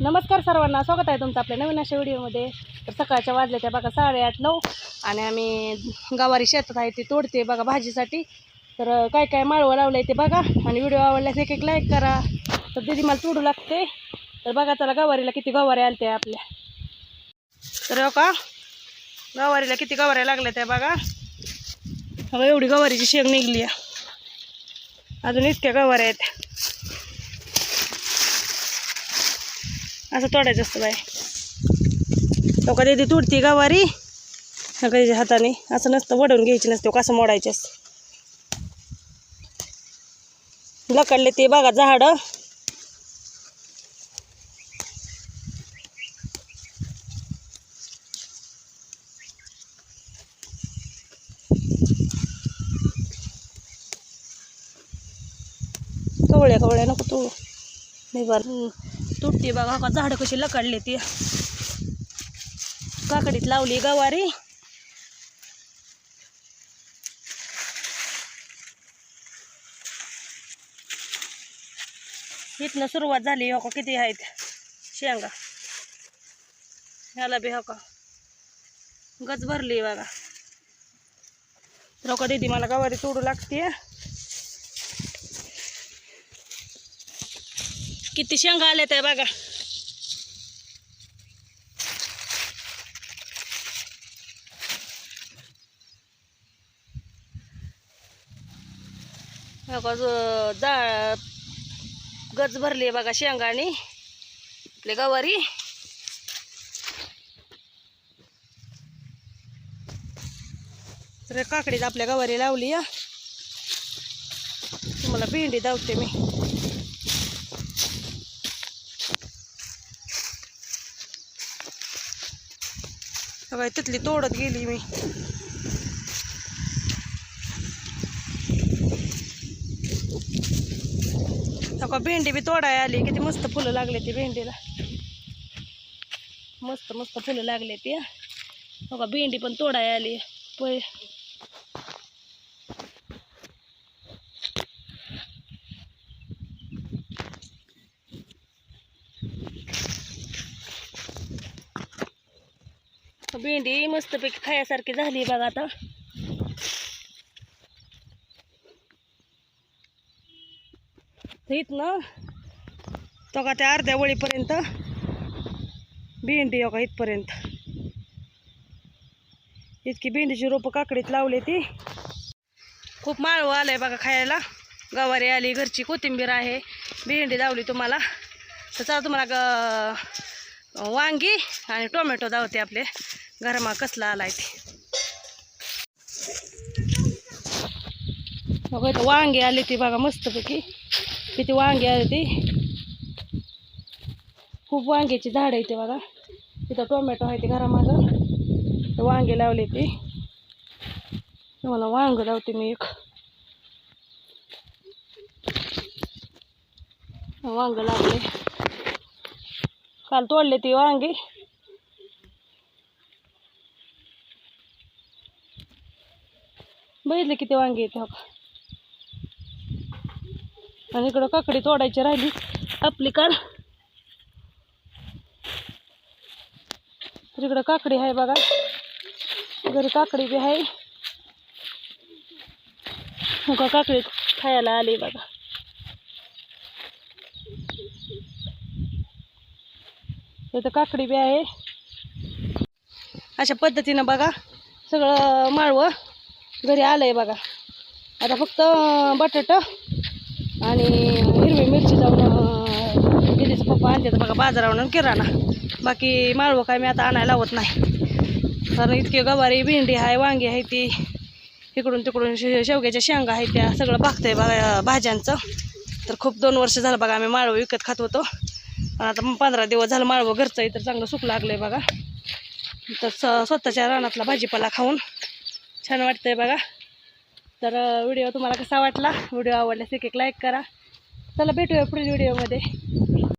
नमस्कार सर्वांना स्वागत आहे तुमचं आपल्या नवीन अशा व्हिडिओमध्ये. तर सकाळच्या वाजल्या त्या बघा साडेआठ नऊ. आणि आम्ही गवारी शेतात आहे ती तोडते बघा भाजीसाठी. तर काय काय माळवं लावलं ते बघा. आणि व्हिडिओ आवडल्यास एक एक लाईक करा. तर दिदी मला तोडू लागते. तर बघा त्याला गवारीला किती गवारी आल्या त्या आपल्या. तर हो का? गवारीला किती गवाऱ्या लागल्या त्या बघा. बघा एवढी गवारीची शेंग निघली आहे. अजून इतक्या गवाऱ्या आहेत. असं तोडायचं असतं बाय तो कधी ती तुडती गवारी. सगळ्याच्या हाताने असं नसतं वडवून घ्यायची नसते कसं मोडायचे असते. लकडले ते बघा झाडं. कवळ्या कवळ्या नको तू नाही बरं तुटते बघा का झाडं कशी लकडले ती. काकडीत लावली गवारी. इथनं सुरुवात झाली हो का किती आहेत? शेंगा. ह्याला बी हो का. गच भरली बघा. तर हो का दीदी मला गवारी तोडू लागते किती शेंगा आल्या त्या बघा. बघा, जा गच भरली बघा शेंगानी. आपली गवारी. तर काकडीत आपल्या गवारी लावली या तुम्हाला भेंडी दावते मी. बघा तिथली तोडत गेली मी. बघा भेंडी बी तोडाय आली. किती मस्त फुलं लागले ती भेंडीला. मस्त मस्त फुलं लागले ती बघा भेंडी पण तोडाय आली. पै भेंडी मस्तपैकी खायासारखी झाली बघा आता. इथनं तो का त्या अर्ध्या वळीपर्यंत भेंडी का इथपर्यंत. इतकी भेंडीची रोपं काकडीत लावली ती. खूप माळवं आहे बघा खायला. गवारी आली घरची कोथिंबीर आहे. भेंडी लावली तुम्हाला. तर चला तुम्हाला ग वांगी आणि टोमॅटो दावते आपले. गरमा कसला आलाय ते? बघा इथं वांगी आले ती बघा मस्तपैकी. किती वांगी आली ते खूप वांग्याची झाड आहे ते बघा. तिथं टोमॅटो आहे ते घरामागं. ते वांगे लावले ते तुम्हाला वांग लावते मी एक. वांग लावले काल तोडले ती वांगी. बघितले किती वांगे येते हो का? आणि इकडं काकडी तोडायची राहिली आपली काल. तर इकडं काकडी आहे बघा. घरी काकडी बी आहे. हो का काकडी खायला आली बघा. इथं काकडी बी आहे. अशा पद्धतीनं बघा सगळं माळवं. घरी आलंय बघा. आता फक्त बटाटा आणि हिरवी मिरची जाऊन अं, पप्पा आणते बघा बाजारावरून किराणा. बाकी माळवं काय मी आता आणायला लावत नाही. कारण इतके गवारी भेंडी आहे वांगी आहे ती. इकडून तिकडून शे शेवग्याच्या शेंगा आहेत त्या सगळं बघतंय बघा भाज्यांचं. तर खूप दोन वर्ष झालं बघा आम्ही माळवं विकत खात होतो. आणि आता मग पंधरा दिवस झालं माळवं घरचं इतर तर चांगलं सुख लागलं आहे बघा. तर स स्वतःच्या रानातला भाजीपाला खाऊन छान वाटतंय बघा. तर व्हिडिओ तुम्हाला कसा वाटला? व्हिडिओ आवडल्यास एक एक लाईक करा. चला भेटूया पुढील व्हिडिओमध्ये.